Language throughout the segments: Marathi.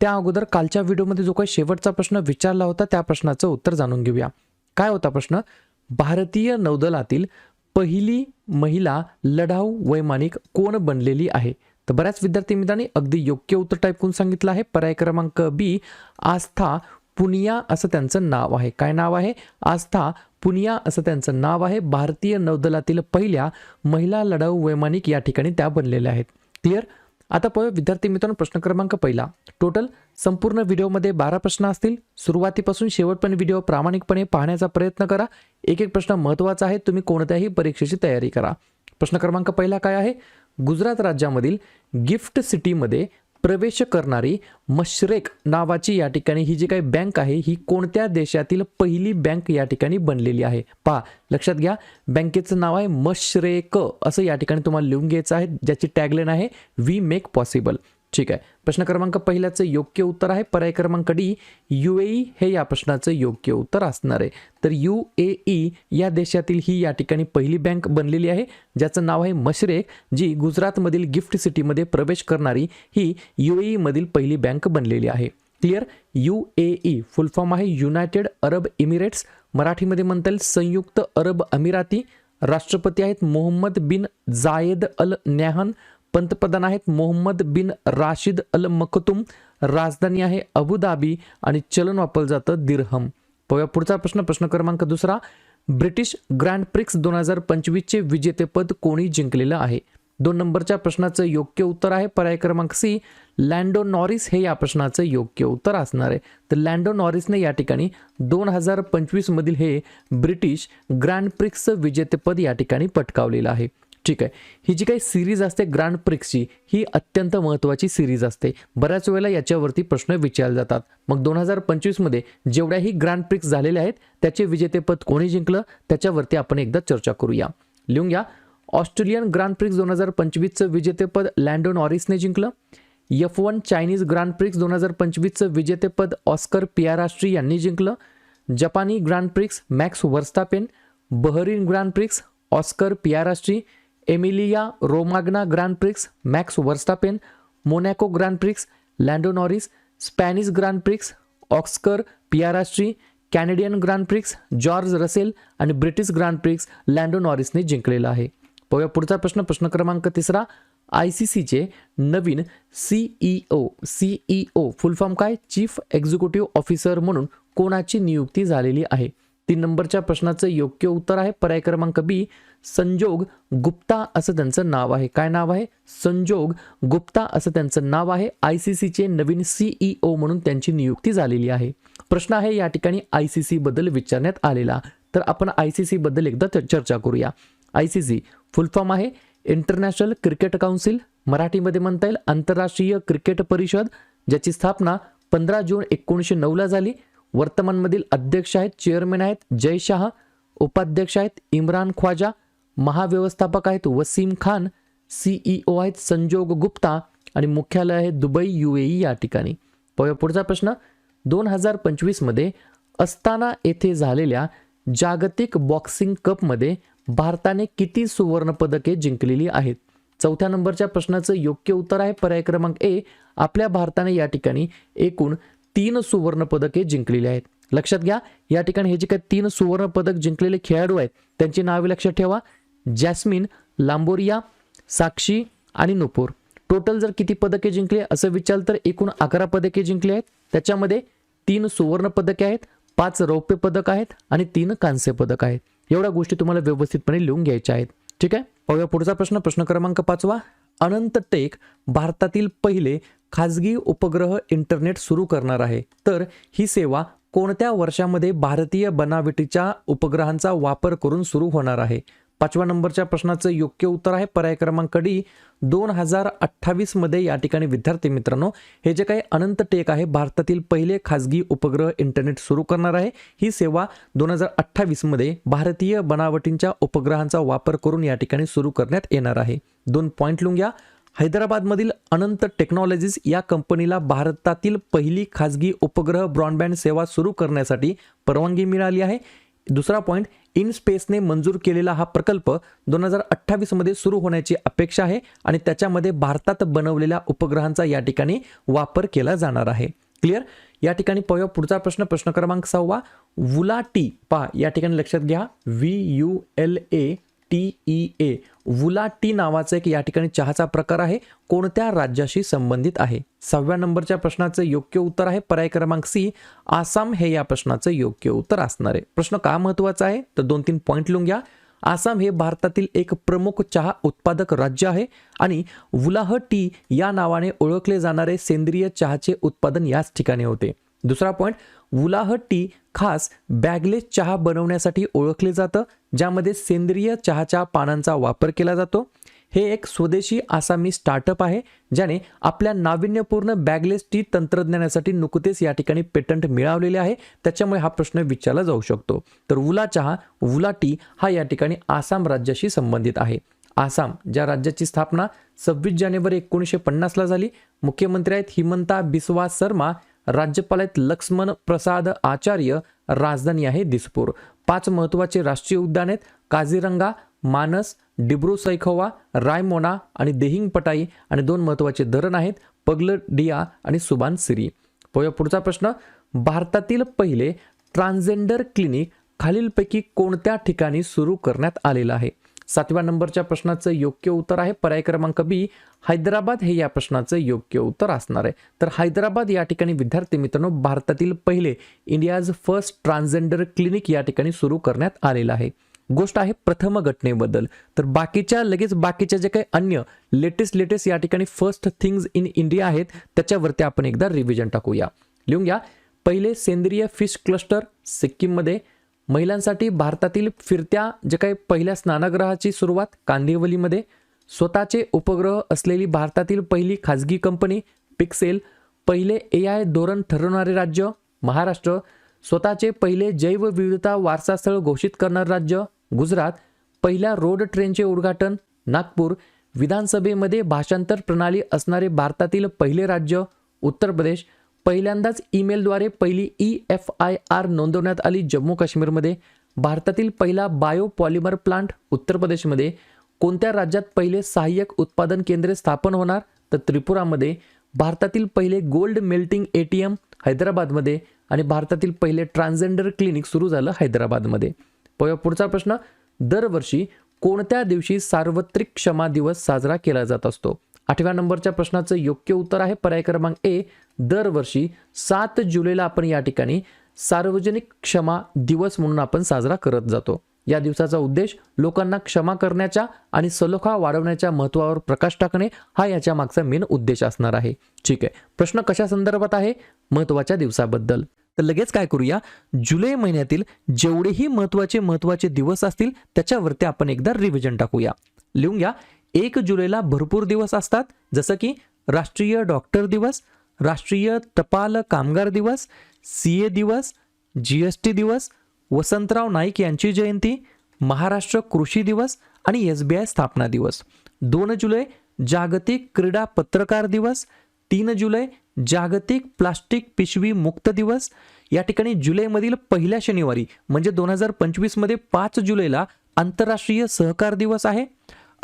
त्या अगोदर कालच्या व्हिडिओमध्ये जो काही शेवटचा प्रश्न विचारला होता त्या प्रश्नाचं उत्तर जाणून घेऊया. काय होता प्रश्न? भारतीय नौदलातील पहिली महिला लढाऊ वैमानिक कोण बनलेली आहे? तर बऱ्याच विद्यार्थी मित्रांनी अगदी योग्य उत्तर टाईप करून सांगितलं आहे. पर्याय क्रमांक बी आस्था पुनिया असं त्यांचं नाव आहे. काय नाव आहे? आस्था पुनिया असं त्यांचं नाव आहे. भारतीय नौदलातील पहिल्या महिला लढाऊ वैमानिक या ठिकाणी त्या बनलेल्या आहेत. क्लिअर आता पाहूया विद्यार्थी मित्रांनो प्रश्न क्रमांक पहिला. टोटल संपूर्ण व्हिडिओमध्ये बारा प्रश्न असतील. सुरुवातीपासून शेवटपर्यंत व्हिडिओ प्रामाणिकपणे पाहण्याचा प्रयत्न करा. एक एक प्रश्न महत्त्वाचा आहे तुम्ही कोणत्याही परीक्षेची तयारी करा. प्रश्न क्रमांक पहिला काय आहे? गुजरात राज्यामधील गिफ्ट सिटीमध्ये प्रवेश करणारी मशरेक नावाची या ठिकाणी ही जी काही बँक आहे ही कोणत्या देशातील पहिली बँक या ठिकाणी बनलेली आहे? पहा लक्षात घ्या बँकेचं नाव आहे मशरेक असं या ठिकाणी तुम्हाला लिहून घ्यायचं आहे ज्याची टॅगलाईन आहे वी मेक पॉसिबल. ठीक आहे. प्रश्न क्रमांक पहिल्याचं योग्य उत्तर आहे. पर्याय क्रमांक डी यू हे या प्रश्नाचं योग्य उत्तर असणार आहे. तर यू ए ई या देशातील ही या ठिकाणी पहिली बँक बनलेली आहे. ज्याचं नाव आहे मशरेक जी गुजरातमधील गिफ्ट सिटीमध्ये प्रवेश करणारी ही यू ए मधील पहिली बँक बनलेली आहे. Clear? U A E full form आहे युनायटेड अरब इमिरेट्स. मराठीमध्ये म्हणता येईल संयुक्त अरब अमिराती. राष्ट्रपती आहेत मोहम्मद बिन जायद अल न्याहन. पंतप्रधान आहेत मोहम्मद बिन राशिद अल मखतुम. राजधानी आहे अबुधाबी आणि चलन वापरलं जातं दिरहम. पाहूया पुढचा प्रश्न प्रश्न क्रमांक दुसरा. ब्रिटिश ग्रँड प्रिक्स दोन हजार पंचवीसचे विजेतेपद कोणी जिंकलेलं आहे? दोन नंबरच्या प्रश्नाचं योग्य उत्तर आहे पर्याय क्रमांक सी. लँडो नॉरिस हे या प्रश्नाचं योग्य उत्तर असणार आहे. तर लँडो नॉरिसने या ठिकाणी दोन हजार पंचवीसमधील हे ब्रिटिश ग्रँड प्रिक्सचं विजेतेपद या ठिकाणी पटकावलेलं आहे. ठीक आहे. ही जी काही सिरीज असते ग्रँड प्रिक्सची ही अत्यंत महत्त्वाची सिरीज असते. बऱ्याच वेळेला याच्यावरती प्रश्न विचारले जातात. मग दोन हजार पंचवीसमध्ये जेवढ्याही ग्रँड प्रिक्स झालेले आहेत त्याचे विजेतेपद कोणी जिंकलं त्याच्यावरती आपण एकदा चर्चा करूया. लिहून घ्या. ऑस्ट्रेलियन ग्रँड प्रिक्स दोन हजार पंचवीसचं विजेतेपद लँडोन ऑरिसने जिंकलं. F one Chinese Grand Prix दोन हजार पंचवीसचं विजेतेपद ऑस्कर पियाराष्ट्री यांनी जिंकलं. जपानी Grand Prix Max Verstappen Bahrain Grand Prix Oscar Piastri Emilia Romagna Grand Prix Max Verstappen Monaco Grand Prix Lando Norris Spanish Grand Prix Oscar Piastri Canadian Grand Prix George Russell आणि ब्रिटिश ग्रँड प्रिक्स लँडो नॉरिसने जिंकलेला आहे. पाहूया पुढचा प्रश्न प्रश्न क्रमांक तिसरा. आय सी सीचे नवीन सीईओ सीईओ फुल फॉर्म काय? चीफ एक्झिक्युटिव्ह ऑफिसर म्हणून कोणाची नियुक्ती झालेली आहे? तीन नंबरच्या प्रश्नाचं योग्य उत्तर आहे. पर्याय क्रमांक बी संजोग गुप्ता असं त्यांचं नाव आहे. काय नाव आहे? संजोग गुप्ता असं त्यांचं नाव आहे. आय सी सीचे नवीन सीईओ म्हणून त्यांची नियुक्ती झालेली आहे. प्रश्न आहे या ठिकाणी आय सी सी बद्दल विचारण्यात आलेला. तर आपण आय सी सी बद्दल एकदा च- चर्चा करूया. I C C full form आहे. इंटरनॅशनल क्रिकेट काउन्सिल मराठीमध्ये म्हणता येईल. आंतरराष्ट्रीय क्रिकेट परिषद ज्याची स्थापना पंधरा जून एकोणीसशे नऊला झाली. वर्तमानमधील अध्यक्ष आहेत चेअरमॅन आहेत जय शाह उपाध्यक्ष आहेत इम्रान ख्वाजा महाव्यवस्थापक आहेत वसीम खान सीईओ आहेत संजोग गुप्ता आणि मुख्यालय आहे दुबई यू या ठिकाणी. पाहूया पुढचा प्रश्न. दोन हजार पंचवीसमध्ये अस्ताना येथे झालेल्या जागतिक बॉक्सिंग कपमध्ये भारताने किती सुवर्णपदके जिंकलेली आहेत? चौथ्या नंबरच्या प्रश्नाचं योग्य उत्तर आहे. पर्याय क्रमांक ए आपल्या भारताने या ठिकाणी एकूण तीन सुवर्ण पदके जिंकलेली आहेत. लक्षात घ्या या ठिकाणी हे जे काही तीन सुवर्ण पदक जिंकलेले खेळाडू आहेत त्यांची नावे लक्षात ठेवा. जॅस्मिन लांबोरिया साक्षी आणि नुपूर. टोटल जर किती पदके जिंकले असं विचार तर एकूण अकरा पदके जिंकली आहेत. त्याच्यामध्ये तीन सुवर्ण पदके आहेत पाच रौप्य पदक आहेत आणि तीन कांस्य पदक आहेत. एवढ्या गोष्टी तुम्हाला व्यवस्थितपणे लिहून घ्यायच्या आहेत. ठीक आहे? पाहूया पुढचा प्रश्न. प्रश्न क्रमांक पाचवा. अनंत टेक भारतातील पहिले खाजगी उपग्रह इंटरनेट सुरू करणार आहे. तर ही सेवा कोणत्या वर्षामध्ये भारतीय बनावटीच्या उपग्रहांचा वापर करून सुरू होणार आहे? पाचव्या नंबरच्या प्रश्नाचं योग्य उत्तर आहे. पर्याय क्रमांक डी दोन हजार अठ्ठावीसमध्ये या ठिकाणी विद्यार्थी मित्रांनो हे जे काही अनंत टेक आहे भारतातील पहिले खाजगी उपग्रह इंटरनेट सुरू करणार आहे. ही सेवा दोन हजार अठ्ठावीसमध्ये भारतीय बनावटींच्या उपग्रहांचा वापर करून या ठिकाणी सुरू करण्यात येणार आहे. दोन पॉईंट लिहून घ्या हैदराबादमधील अनंत टेक्नॉलॉजीज या कंपनीला भारतातील पहिली खाजगी उपग्रह ब्रॉडबँड सेवा सुरू करण्यासाठी परवानगी मिळाली आहे. दुसरा पॉईंट इन स्पेसने मंजूर केलेला हा प्रकल्प दोन हजार अठ्ठावीसमध्ये सुरू होण्याची अपेक्षा आहे आणि त्याच्यामध्ये भारतात बनवलेल्या उपग्रहांचा या ठिकाणी वापर केला जाणार आहे. क्लिअर या ठिकाणी पाहूया पुढचा प्रश्न प्रश्न क्रमांक सहावा. वुलाटी पहा या ठिकाणी लक्षात घ्या. V U L A T E A वुला टी नावाचा एक या ठिकाणी चहाचा प्रकार आहे कोणत्या राज्याशी संबंधित आहे? सहाव्या नंबरच्या प्रश्नाचं योग्य उत्तर आहे पर्याय क्रमांक सी आसाम हे या प्रश्नाचं योग्य उत्तर असणार आहे. प्रश्न का महत्त्वाचा आहे? तर दोन तीन पॉईंट लिहून घ्या. आसाम हे भारतातील एक प्रमुख चहा उत्पादक राज्य आहे आणि वुलाह टी या नावाने ओळखले जाणारे सेंद्रिय चहाचे उत्पादन याच ठिकाणी होते. दुसरा पॉईंट वुलाह टी खास बॅगलेस चहा बनवण्यासाठी ओळखले जातं. ज्यामध्ये सेंद्रिय चहाच्या पानांचा वापर केला जातो. हे एक स्वदेशी आसामी स्टार्टअप आहे ज्याने आपल्या नाविन्यपूर्ण बॅगलेस टी तंत्रज्ञानासाठी नुकतेच या ठिकाणी पेटंट मिळवलेले आहे. त्याच्यामुळे हा प्रश्न विचारला जाऊ शकतो. तर उला चहा वुला टी हा या ठिकाणी आसाम राज्याशी संबंधित आहे. आसाम ज्या राज्याची स्थापना सव्वीस जानेवारी एकोणीसशे पन्नासला झाली मुख्यमंत्री आहेत हिमंता बिस्वा शर्मा राज्यपाल आहेत लक्ष्मण प्रसाद आचार्य राजधानी आहे दिसपूर. पाच महत्त्वाचे राष्ट्रीय उद्यान आहेत. काझीरंगा मानस डिब्रू सैखोवा रायमोना आणि देहिंग पटाई आणि दोन महत्त्वाचे धरण आहेत. पगलडिया आणि सुबान सिरी पोया पुढचा प्रश्न. भारतातील पहिले ट्रान्झेंडर क्लिनिक खालीलपैकी कोणत्या ठिकाणी सुरू करण्यात आलेलं आहे? सातव्या नंबरच्या प्रश्नाचं योग्य उत्तर आहे. पर्याय क्रमांक बी हैदराबाद हे या प्रश्नाचं योग्य उत्तर असणार आहे. तर हैदराबाद या ठिकाणी विद्यार्थी मित्रांनो भारतातील पहिले इंडियाज फर्स्ट ट्रान्सजेंडर क्लिनिक या ठिकाणी सुरू करण्यात आलेलं आहे. गोष्ट आहे प्रथम घटनेबद्दल. तर बाकीच्या लगेच बाकीच्या जे काही अन्य लेटेस्ट लेटेस्ट या ठिकाणी फर्स्ट थिंग्स इन इंडिया आहेत त्याच्यावरती आपण एकदा रिव्हिजन टाकूया. लिहून घ्या. पहिले सेंद्रिय फिश क्लस्टर सिक्कीममध्ये महिलांसाठी भारतातील फिरत्या जे काही पहिल्या स्नानगृहाची सुरुवात कांदिवलीमध्ये स्वतःचे उपग्रह असलेली भारतातील पहिली खाजगी कंपनी पिक्सेल पहिले ए आय धोरण ठरवणारे राज्य महाराष्ट्र स्वतःचे पहिले जैवविविधता वारसास्थळ घोषित करणारे राज्य गुजरात पहिल्या रोड ट्रेनचे उद्घाटन नागपूर विधानसभेमध्ये भाषांतर प्रणाली असणारे भारतातील पहिले राज्य उत्तर प्रदेश पहिल्यांदाच ईमेलद्वारे पहिली ई एफ आय आर नोंदवण्यात आली जम्मू काश्मीरमध्ये. भारतातील पहिला बायो पॉलिमर प्लांट उत्तर प्रदेशमध्ये. कोणत्या राज्यात पहिले सहाय्यक उत्पादन केंद्रे स्थापन होणार? तर त्रिपुरामध्ये. भारतातील पहिले gold melting A T M हैदराबादमध्ये आणि भारतातील पहिले ट्रान्सजेंडर क्लिनिक सुरू झालं हैदराबादमध्ये. पुढचा प्रश्न. दरवर्षी कोणत्या दिवशी सार्वत्रिक क्षमा दिवस साजरा केला जात असतो? आठव्या नंबरच्या प्रश्नाचं योग्य उत्तर आहे. पर्याय क्रमांक ए दरवर्षी सात जुलैला आपण या ठिकाणी सार्वजनिक क्षमा दिवस म्हणून आपण साजरा करत जातो. या दिवसाचा उद्देश लोकांना क्षमा करण्याच्या आणि सलोखा वाढवण्याच्या महत्त्वावर प्रकाश टाकणे हा याच्या मागचा मेन उद्देश असणार आहे. ठीक आहे. प्रश्न कशा संदर्भात आहे? महत्त्वाच्या दिवसाबद्दल. तर लगेच काय करूया? जुलै महिन्यातील जेवढेही महत्त्वाचे महत्त्वाचे दिवस असतील त्याच्यावरती आपण एकदा रिव्हिजन टाकूया. लिहून घ्या. एक जुलैला भरपूर दिवस असतात. जसं की राष्ट्रीय डॉक्टर दिवस राष्ट्रीय टपाल कामगार दिवस सी ए दिवस जी एस टी दिवस वसंतराव नाईक यांची जयंती महाराष्ट्र कृषी दिवस आणि एस बी आय स्थापना दिवस. दोन जुलै जागतिक क्रीडा पत्रकार दिवस तीन जुलै जागतिक प्लास्टिक पिशवी मुक्त दिवस या ठिकाणी जुलैमधील पहिल्या शनिवारी म्हणजे दोन हजार पंचवीसमध्ये पाच जुलैला आंतरराष्ट्रीय सहकार दिवस आहे.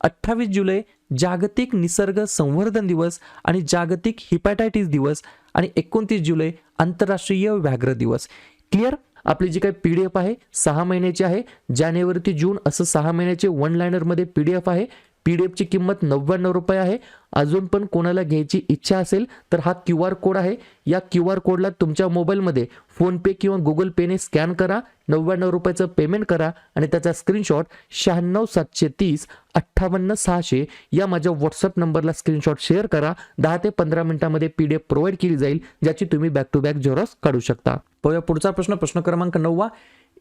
अठ्ठावीस जुलै जागतिक निसर्ग संवर्धन दिवस आणि जागतिक हिपॅटायटिस दिवस आणि एकोणतीस जुलै आंतरराष्ट्रीय व्याघ्र दिवस. क्लिअर आपली जी काही पी डी एफ आहे सहा महिन्याची आहे. जानेवारी ते जून असं सहा महिन्याचे वन लायनरमध्ये पी डी एफ आहे. पी डी एफची किंमत नव्याण्णव रुपये आहे. अजून पण कोणाला घ्यायची इच्छा असेल तर हा क्यू आर कोड आहे. या क्यू आर कोडला तुमच्या मोबाईलमध्ये फोनपे किंवा गुगल पेने स्कॅन करा. नव्याण्णव रुपयाचं पेमेंट करा आणि त्याचा स्क्रीनशॉट शहाण्णव सातशे तीस अठ्ठावन्न सहाशे या माझ्या व्हॉट्सअप नंबरला स्क्रीनशॉट शेअर करा. दहा ते पंधरा मिनिटांमध्ये पी डी एफ प्रोव्हाइड केली जाईल ज्याची तुम्ही बॅक टू बॅक झेरॉक्स काढू शकता. पाहूया पुढचा प्रश्न प्रश्न क्रमांक नववा.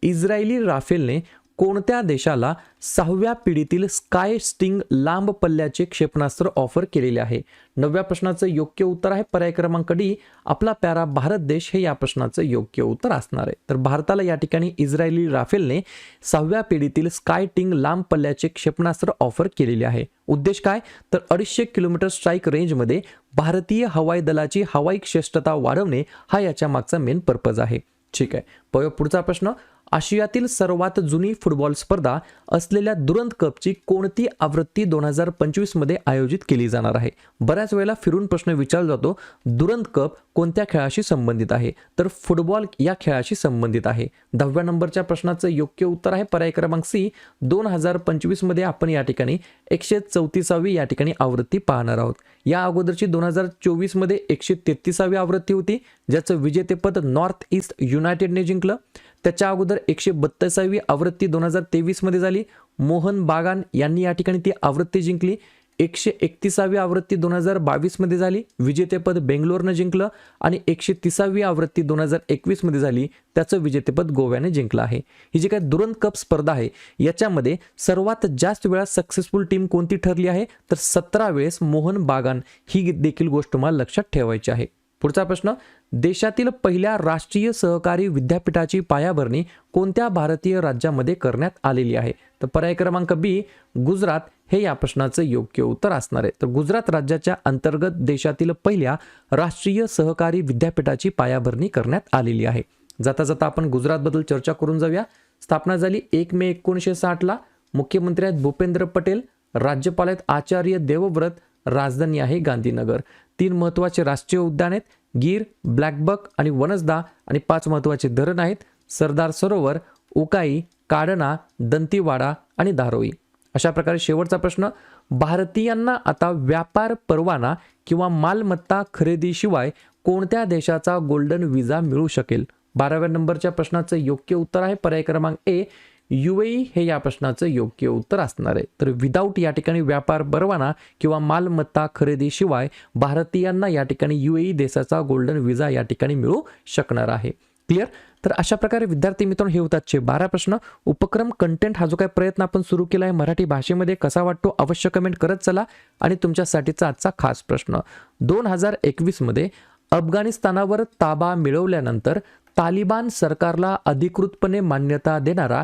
इस्रायली राफेलने कोणत्या देशाला सहाव्या पिढीतील स्काय स्टिंग लांब पल्ल्याचे क्षेपणास्त्र ऑफर केलेले आहे? नवव्या प्रश्नाचं योग्य उत्तर आहे पर्याय क्रमांक डी. आपला प्यारा भारत देश हे या प्रश्नाचं योग्य उत्तर असणार आहे. तर भारताला या ठिकाणी इस्रायली राफेलने सहाव्या पिढीतील स्काय टिंग लांब पल्ल्याचे क्षेपणास्त्र ऑफर केलेले आहे. उद्देश काय? तर अडीचशे किलोमीटर स्ट्राईक रेंजमध्ये भारतीय हवाई दलाची हवाई श्रेष्ठता वाढवणे हा याच्या मागचा मेन पर्पज आहे. ठीक आहे. पुढचा प्रश्न. आशियातील सर्वात जुनी फुटबॉल स्पर्धा असलेल्या दुरंत कपची कोणती आवृत्ती दोन हजार पंचवीसमध्ये आयोजित केली जाणार आहे? बऱ्याच वेळेला फिरून प्रश्न विचारला जातो दुरंत कप कोणत्या खेळाशी संबंधित आहे? तर फुटबॉल या खेळाशी संबंधित आहे. दहाव्या नंबरच्या प्रश्नाचं योग्य उत्तर आहे पर्याय क्रमांक सी. दोन हजार पंचवीसमध्ये आपण या ठिकाणी एकशे चौतीसावी या ठिकाणी आवृत्ती पाहणार आहोत. या अगोदरची दोन हजार चोवीसमध्ये एकशे तेहतीसावी आवृत्ती होती ज्याचं विजेतेपद नॉर्थ ईस्ट युनायटेडने जिंकलं. त्याच्या अगोदर एकशे बत्तीसावी आवृत्ती दोन हजार तेवीसमध्ये झाली. मोहन बागान यांनी या ठिकाणी ती आवृत्ती जिंकली. एकशे एकतीसावी आवृत्ती दोन हजार बावीसमध्ये झाली. विजेतेपद बेंगलोरनं जिंकलं आणि एकशे तिसावी आवृत्ती दोन हजार एकवीसमध्ये झाली. त्याचं विजेतेपद गोव्याने जिंकलं आहे. ही जी काय दुरंत कप स्पर्धा आहे याच्यामध्ये सर्वात जास्त वेळा सक्सेसफुल टीम कोणती ठरली आहे? तर सतरा वेळेस मोहन बागान. ही देखील गोष्ट तुम्हाला लक्षात ठेवायची आहे. पुढचा प्रश्न देशातील पहिल्या राष्ट्रीय सहकारी विद्यापीठाची पायाभरणी कोणत्या भारतीय राज्यामध्ये करण्यात आलेली आहे? तर पर्याय क्रमांक बी गुजरात. हे या प्रश्नाचं योग्य उत्तर असणार आहे. तर गुजरात राज्याच्या अंतर्गत देशातील पहिल्या राष्ट्रीय सहकारी विद्यापीठाची पायाभरणी करण्यात आलेली आहे. जाता जाता आपण गुजरातबद्दल चर्चा करून जाऊया. स्थापना झाली एक मे एकोणीसशे साठला. मुख्यमंत्री आहेत भूपेंद्र पटेल राज्यपाल आहेत आचार्य देवव्रत राजधानी आहे गांधीनगर. तीन महत्त्वाचे राष्ट्रीय उद्यान आहेत. गीर ब्लॅकबक आणि वनसदा आणि पाच महत्त्वाचे धरण आहेत. सरदार सरोवर उकाई काडणा दंतीवाडा आणि धारोई. अशा प्रकारे शेवटचा प्रश्न भारतीयांना आता व्यापार परवाना किंवा मालमत्ता खरेदीशिवाय कोणत्या देशाचा गोल्डन विजा मिळू शकेल? बाराव्या नंबरच्या प्रश्नाचं योग्य उत्तर आहे. पर्याय क्रमांक ए युएई हे या प्रश्नाचं योग्य उत्तर असणार आहे. तर विदाऊट या ठिकाणी व्यापार परवाना किंवा मालमत्ता खरेदीशिवाय भारतीयांना या ठिकाणी युएई देशाचा गोल्डन विजा या ठिकाणी मिळू शकणार आहे. क्लिअर तर अशा प्रकारे विद्यार्थी मित्रांनो हे होतात चे बारा प्रश्न. उपक्रम कंटेंट हा जो काही प्रयत्न आपण सुरू केला आहे मराठी भाषेमध्ये कसा वाटतो अवश्य कमेंट करत चला आणि तुमच्यासाठीचा आजचा खास प्रश्न. दोन हजार एकवीसमध्ये अफगाणिस्तानावर ताबा मिळवल्यानंतर तालिबान सरकारला अधिकृतपणे मान्यता देणारा